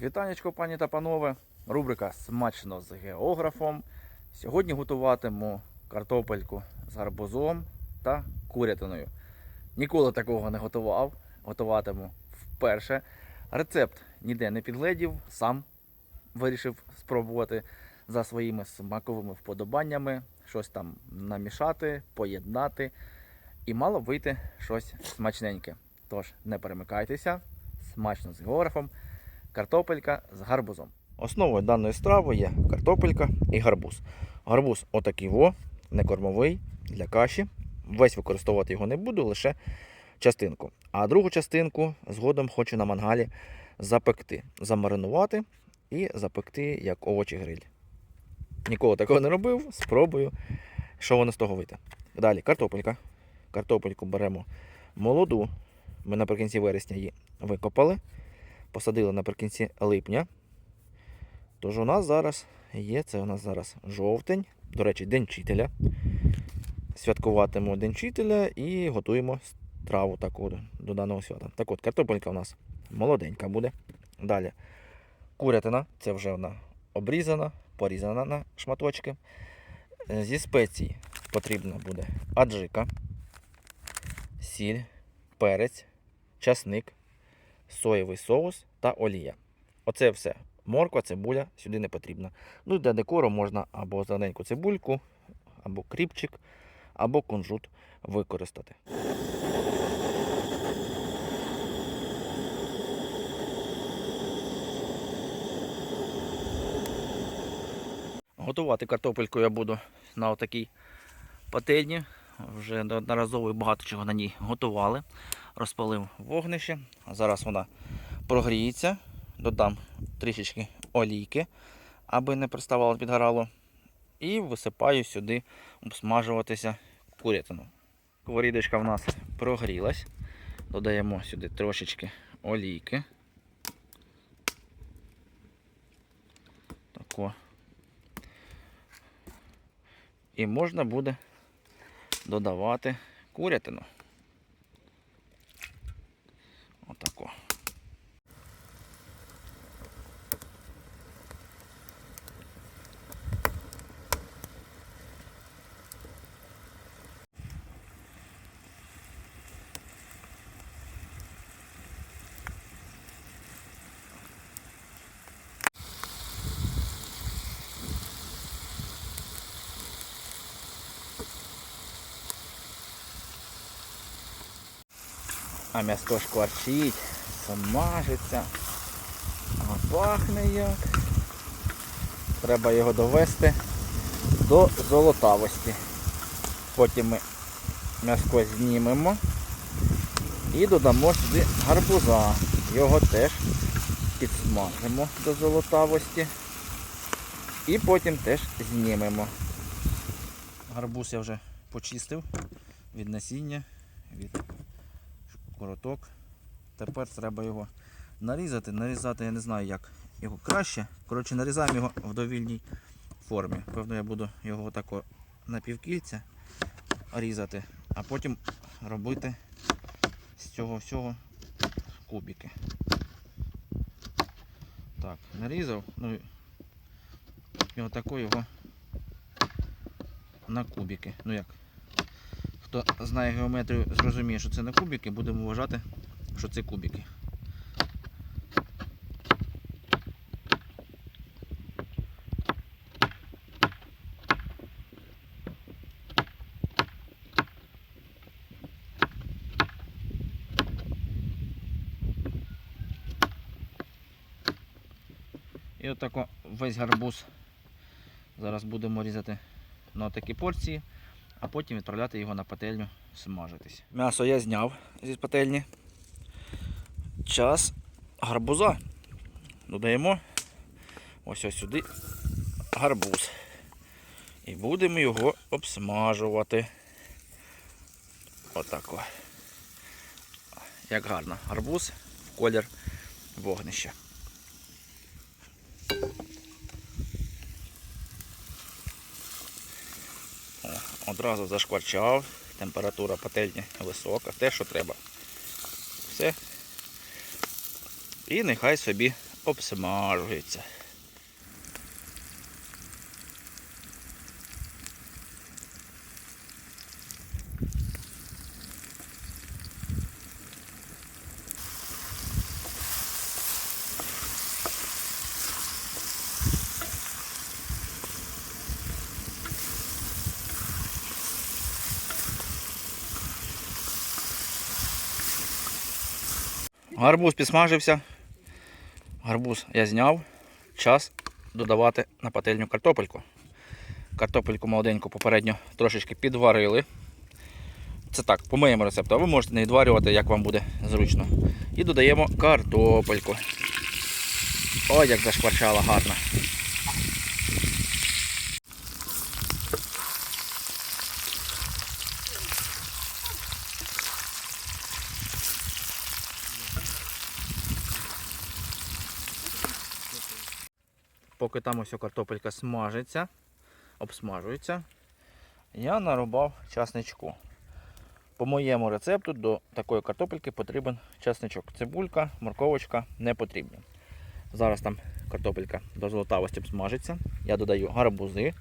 Вітанечко, пані та панове. Рубрика Смачно з географом. Сьогодні готуватиму картопельку з гарбузом та курятиною. Ніколи такого не готував. Готуватиму вперше. Рецепт ніде не підгледів, сам вирішив спробувати за своїми смаковими вподобаннями, щось там намішати, поєднати. І мало вийти щось смачненьке. Тож не перемикайтеся, смачно з географом картопелька з гарбузом. Основою даної страви є картопелька і гарбуз. Гарбуз отакий во, не кормовий для каші. Весь використовувати його не буду, лише частинку. А другу частинку згодом хочу на мангалі запекти, замаринувати і запекти як овочі гриль. Ніколи такого не робив, спробую, що воно з того вийде. Далі картопелька. Картопельку беремо молоду. Ми наприкінці вересня її викопали посадили наприкінці липня. Тож у нас зараз є, це у нас зараз жовтень, до речі, День вчителя. Святкуватимемо День вчителя і готуємо страву таку до даного свята. Так от, картопелька у нас молоденька буде. Далі курятина, це вже вона обрізана, порізана на шматочки. Е, Зі спецій потрібна буде аджика, сіль, перець, часник, соєвий соус та олія. Оце все. Морква, цибуля сюди не потрібна. Ну для декору можна або зелененьку цибульку, або кріпчик, або кунжут використати. Готувати картопельку я буду на отакій пательні. Вже неодноразово багато чого на ній готували. Розпалив вогнище. Зараз вона прогріється. Додам трішечки олійки, аби не приставало підгорало. І висипаю сюди обсмажуватися курятину. Сковорідочка в нас прогрілась. Додаємо сюди трошечки олійки. Тако. І можна буде додавати курятину. Отако. А м'яско шкварчить, смажиться. А пахне як. Треба його довести до золотавості. Потім ми м'яско знімемо і додамо сюди гарбуза. Його теж підсмажимо до золотавості. І потім теж знімемо. Гарбуз я вже почистив від насіння, від короток. Тепер треба його нарізати. Нарізати я не знаю як його краще. Коротше, нарізаємо його в довільній формі. Певно, я буду його отако на півкільця різати, а потім робити з цього всього кубики. Так, нарізав, ну і отако його на кубики. Ну як? Хто знає геометрію, зрозуміє, що це не кубики, будемо вважати, що це кубики. І отако весь гарбуз зараз будемо різати на такі порції а потім відправляти його на пательню смажитись. М'ясо я зняв зі пательні. Час гарбуза. Додаємо ось ось сюди гарбуз. І будемо його обсмажувати. Отако. Як гарно. Гарбуз в колір вогнища. О, Одразу зашкварчав, температура пательні висока, те, що треба. Все. І нехай собі обсмажується. Гарбуз підсмажився. Гарбуз я зняв. Час додавати на пательню картопельку. Картопельку молоденьку попередньо трошечки підварили. Це так, по моєму рецепту, а ви можете не відварювати, як вам буде зручно. І додаємо картопельку. Ой, як зашкварчала гарно. Поки там ось картопелька смажиться, обсмажується, я нарубав часничку. По моєму рецепту до такої картопельки потрібен часничок. Цибулька, морковочка не потрібні. Зараз там картопелька до золотавості обсмажиться. Я додаю гарбузи,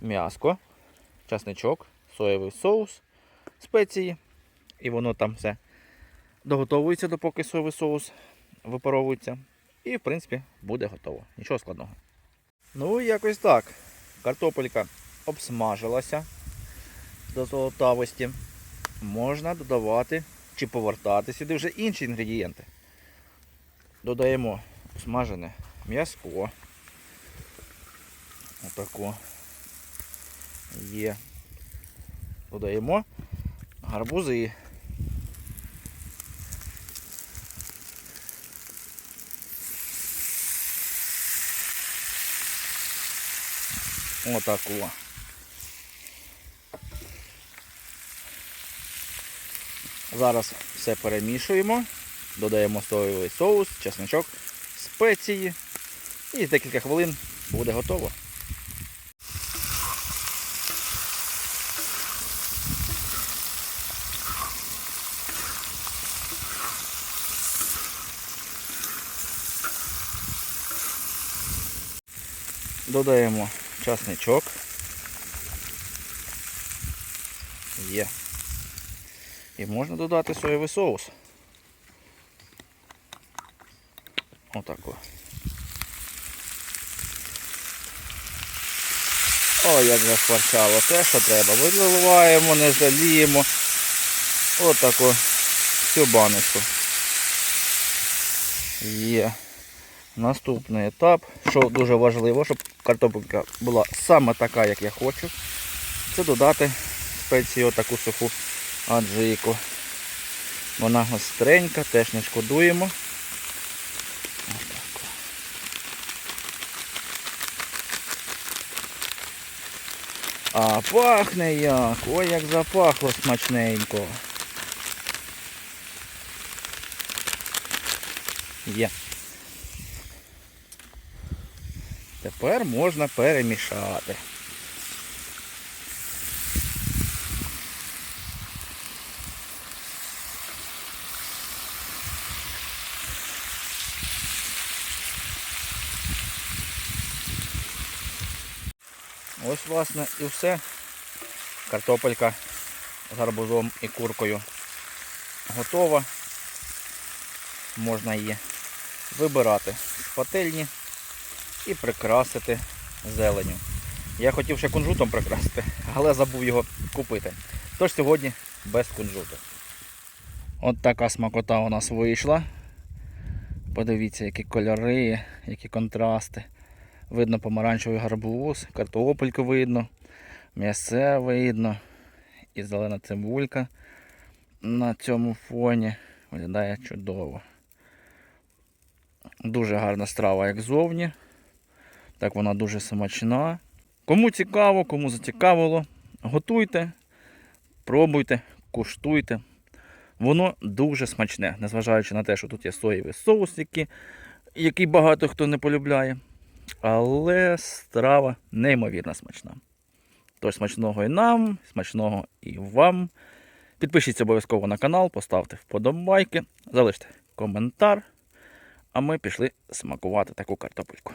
м'яско, часничок, соєвий соус, спеції. І воно там все доготовується, допоки соєвий соус випаровується. І, в принципі, буде готово. Нічого складного. Ну, якось так. Картопелька обсмажилася до золотавості. Можна додавати чи повертати сюди вже інші інгредієнти. Додаємо смажене м'язко. Отако. Є. Додаємо гарбузи. Отако. Зараз все перемішуємо, додаємо соєвий соус, чесночок, спеції і декілька хвилин буде готово. Додаємо часничок. Є. І можна додати соєвий соус. Отако. О, як захварчало. Те, що треба. Виливаємо, не жаліємо. Отако. Всю баночку. Є. Наступний етап, що дуже важливо, щоб картопелька була саме така, як я хочу, це додати спецію таку суху аджику. Вона гостренька, теж не шкодуємо. А пахне як, ой як запахло смачненько. Є. Тепер можна перемішати. Ось, власне, і все. Картопелька з гарбузом і куркою готова. Можна її вибирати з пательні і прикрасити зеленю. Я хотів ще кунжутом прикрасити, але забув його купити. Тож сьогодні без кунжуту. От така смакота у нас вийшла. Подивіться, які кольори, які контрасти. Видно помаранчевий гарбуз, картопельку видно, м'ясе видно і зелена цибулька на цьому фоні. Виглядає чудово. Дуже гарна страва, як зовні. Так вона дуже смачна. Кому цікаво, кому зацікавило, готуйте, пробуйте, куштуйте. Воно дуже смачне, незважаючи на те, що тут є соєвий соус, який, який багато хто не полюбляє. Але страва неймовірно смачна. Тож смачного і нам, смачного і вам. Підпишіться обов'язково на канал, поставте вподобайки, залиште коментар. А ми пішли смакувати таку картопельку.